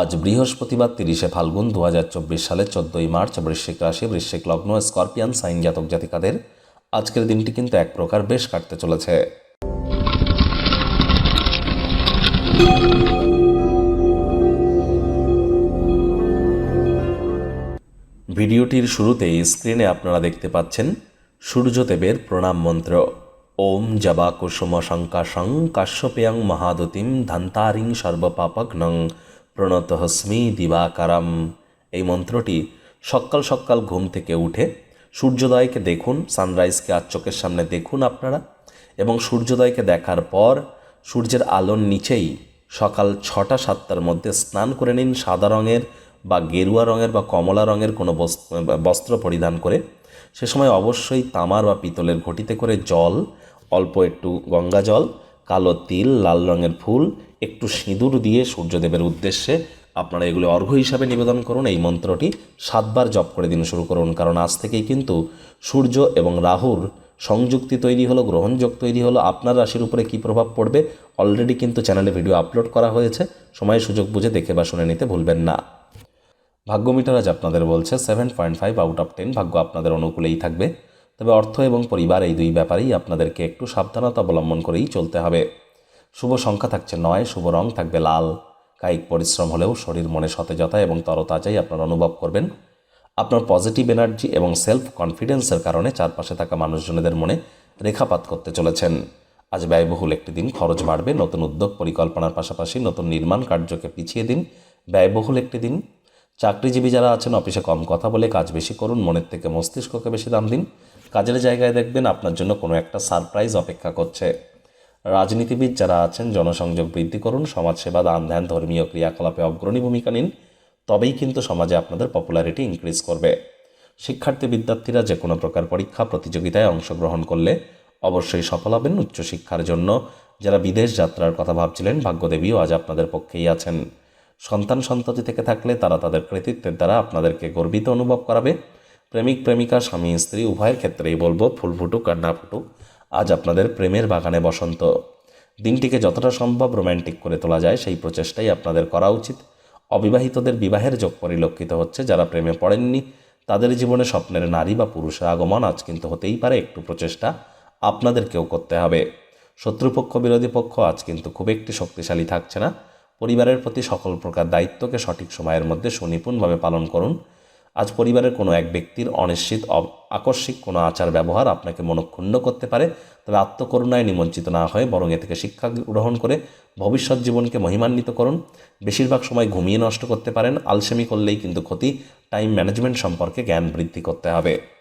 আজ বৃহস্পতিবার তিরিশে ফাল্গুন দু হাজার চব্বিশ সালের চোদ্দোই মার্চ বৃশ্চিক রাশি, বৃশ্চিক লগ্ন, স্করপিয়ান, সাইন জাতক জাতিকাদের আজকের দিনটি কিন্তু এক প্রকার বেশ কাটতে চলেছে। ভিডিওটির শুরুতেই স্ক্রিনে আপনারা দেখতে পাচ্ছেন সূর্যদেবের প্রণাম মন্ত্র। ওম জবা কুসুম শঙ্কাশং কাশ্যপেয়ং মহাদতিম ধান্তারিং সর্বপাপগ্নং প্রণত হস্মি দিবাকারাম। এই মন্ত্রটি সকাল সকাল ঘুম থেকে উঠে সূর্যোদয়কে দেখুন সানরাইজকে আর চোখের সামনে দেখুন আপনারা, এবং সূর্যোদয়কে দেখার পর সূর্যের আলোর নিচেই সকাল ছটা সাতটার মধ্যে স্নান করে নিন সাদা রঙের বা গেরুয়া রঙের বা কমলা রঙের কোনো বস- বস্ত্র পরিধান করে। সে সময় অবশ্যই তামার বা পিতলের ঘটিতে করে জল, অল্প একটু গঙ্গা জল, কালো তিল, লাল রঙের ফুল একটু সিঁদুর দিয়ে সূর্যদেবের উদ্দেশ্যে আপনারা এগুলো অর্ঘ্য হিসাবে নিবেদন করুন। এই মন্ত্রটি সাতবার জপ করে দিন শুরু করুন, কারণ আজ থেকেই কিন্তু সূর্য এবং রাহুর সংযুক্তি তৈরি হলো, গ্রহণযোগ তৈরি হলো। আপনার রাশির উপরে কী প্রভাব পড়বে অলরেডি কিন্তু চ্যানেলে ভিডিও আপলোড করা হয়েছে। সময় সুযোগ বুঝে দেখে বা শুনে নিতে ভুলবেন না। ভাগ্য মিটার আজ আপনাদের বলছে seven point five out of ten ভাগ্য আপনাদের অনুকূলেই থাকবে। তবে অর্থ এবং পরিবার এই দুই ব্যাপারেই আপনাদেরকে একটু সাবধানতা অবলম্বন করেই চলতে হবে। শুভ সংখ্যা থাকছে নয়, শুভ রং থাকবে লাল। কায়িক পরিশ্রম হলেও শরীর মনে সতেজতা এবং তরতাজাই আপনারা অনুভব করবেন। আপনার পজিটিভ এনার্জি এবং সেলফ কনফিডেন্সের কারণে চারপাশে থাকা মানুষজনেদের মনে রেখাপাত করতে চলেছেন। আজ ব্যয়বহুল একটি দিন, খরচ বাড়বে, নতুন উদ্যোগ পরিকল্পনার পাশাপাশি নতুন নির্মাণ কার্যকে পিছিয়ে দিন। ব্যয়বহুল একটি দিন। চাকরিজীবী যারা আছেন, অফিসে কম কথা বলে কাজ বেশি করুন, মনের থেকে মস্তিষ্ককে বেশি দাম দিন। কাজের জায়গায় দেখবেন আপনার জন্য কোনো একটা সারপ্রাইজ অপেক্ষা করছে। রাজনীতিবিদ যারা আছেন, জনসংযোগ বৃদ্ধি করুন, সমাজসেবা, দান ধ্যান, ধর্মীয় ক্রিয়াকলাপে অগ্রণী ভূমিকা নিন, তবেই কিন্তু সমাজে আপনাদের পপুলারিটি ইনক্রিজ করবে। শিক্ষার্থী বিদ্যার্থীরা যে কোনো প্রকার পরীক্ষা, প্রতিযোগিতায় অংশগ্রহণ করলে অবশ্যই সফল হবেন উচ্চশিক্ষার জন্য। যারা বিদেশ যাত্রার কথা ভাবছিলেন, ভাগ্যদেবীও আজ আপনাদের পক্ষেই আছেন। সন্তান সন্ততি থেকে থাকলে তারা তাদের কৃতিত্বের দ্বারা আপনাদেরকে গর্বিত অনুভব করাবে। প্রেমিক প্রেমিকা, স্বামী, স্ত্রী, উভয়ের ক্ষেত্রেই বলব, ফুল ফুটুক আর না ফুটুক আজ আপনাদের প্রেমের বাগানে বসন্ত। দিনটিকে যতটা সম্ভব রোম্যান্টিক করে তোলা যায়, সেই প্রচেষ্টাই আপনাদের করা উচিত। অবিবাহিতদের বিবাহের যোগ পরিলক্ষিত হচ্ছে, যারা প্রেমে পড়েননি, তাদের জীবনে স্বপ্নের নারী বা পুরুষের আগমন আজ কিন্তু হতেই পারে, একটু প্রচেষ্টা আপনাদেরকেও করতে হবে। শত্রুপক্ষ, বিরোধী পক্ষ আজ কিন্তু খুব একটি শক্তিশালী থাকছে না। পরিবারের প্রতি সকল প্রকার দায়িত্বকে সঠিক সময়ের মধ্যে সুনিপুণভাবে পালন করুন। আজ পরিবারের কোনো এক ব্যক্তির অনিশ্চিত আকস্মিক কোনো আচার ব্যবহার আপনাকে মনক্ষুণ্ণ করতে পারে, তবে আত্মকরুণায় নিমজ্জিত না হয়ে বরং এ থেকে শিক্ষা গ্রহণ করে ভবিষ্যৎ জীবনকে মহিমান্বিত করুন। বেশিরভাগ সময় ঘুমিয়ে নষ্ট করতে পারেন, আলসেমি করলেই কিন্তু ক্ষতি। টাইম ম্যানেজমেন্ট সম্পর্কে জ্ঞান বৃদ্ধি করতে হবে।